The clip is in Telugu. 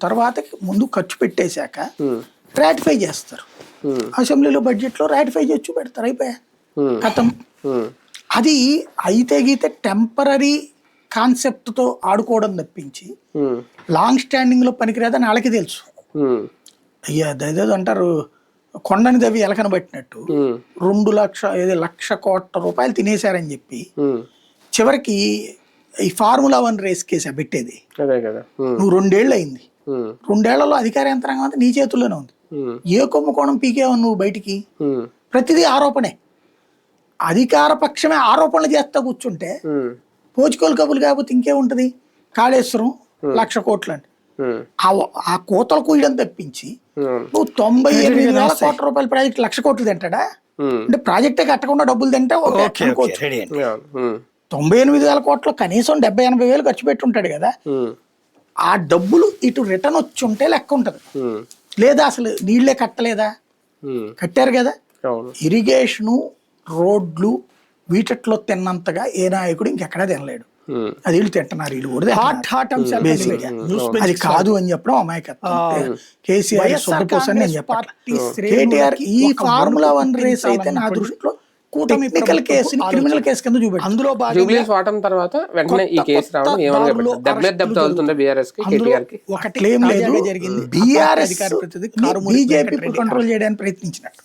తర్వాత ముందు ఖర్చు పెట్టేశాక రాటిఫై చేస్తారు. అసెంబ్లీలో బడ్జెట్లో రాటిఫై చేసి పెడతారు అయిపోయా? కథం. అది అయితే గీతే టెంపరీ కాన్సెప్ట్తో ఆడుకోవడం తప్పించి లాంగ్ స్టాండింగ్లో పనికిరాదని వాళ్ళకి తెలుసు. అయ్యా అదేదో అంటారు కొండని దవ్వి ఎలకన పట్టినట్టు ఉమ్, రెండు లక్ష ఏదో లక్ష కోట్ల రూపాయలు తినేశారని చెప్పి చివరికి ఈ ఫార్ములా వన్ రేస్ కేసా పెట్టేది నువ్వు రెండేళ్ళు అయింది. రెండేళ్ళలో అధికార యంత్రాంగం అంతా నీ చేతుల్లోనే ఉంది. ఏ కుంభకోణం పీకేవా నువ్వు బయటికి? ప్రతిదీ ఆరోపణే. అధికార పక్షమే ఆరోపణలు చేస్తా కూర్చుంటే పోచుకోలు కబులు కాకపోతే ఇంకేముంటది కాళేశ్వరం లక్ష కోట్లు ఉమ్, ఆ ఆ కోతలు కూయడం తప్పించి నువ్వు తొంభై ఎనిమిది వేల కోట్ల రూపాయల ప్రాజెక్ట్ లక్ష కోట్లు తింటాడా? అంటే ప్రాజెక్టే కట్టకుండా డబ్బులు తింటే తొంభై ఎనిమిది వేల కోట్లు కనీసం డెబ్బై ఎనభై వేలు ఖర్చు పెట్టి ఉంటాడు కదా ఆ డబ్బులు ఇటు రిటర్న్ వచ్చి ఉంటే లెక్క ఉంటుంది. లేదా అసలు నీళ్ళే కట్టలేదా? కట్టారు కదా? అవును. ఇరిగేషను రోడ్లు వీటిట్లో తిన్నంతగా ఏ నాయకుడు ఇంకెక్కడా తినలేడు. అది వీళ్ళు తింటున్నారు వీళ్ళు కూడా హాట్ హాట్గా. అది కాదు అని చెప్పడం అమాయకత్వం. కేసీఆర్ నేను కేటీఆర్ ఈ ఫార్ములా వన్ రేస్ అయితే నా దృష్టిలో కూటమి టెక్నికల్ కేసుని క్రిమినల్ కేసు కింద చూపెట్టారు అందులో భాగంగా వాటం తర్వాత వెంటనే ఈ కేసు రావడం ఏమని దెబ్బ బీఆర్ఎస్కి కేటీఆర్కి ఒకటి లేదు. జరిగింది. బీఆర్ఎస్ బీజేపీ కంట్రోల్ చేయడానికి ప్రయత్నించినట్టు.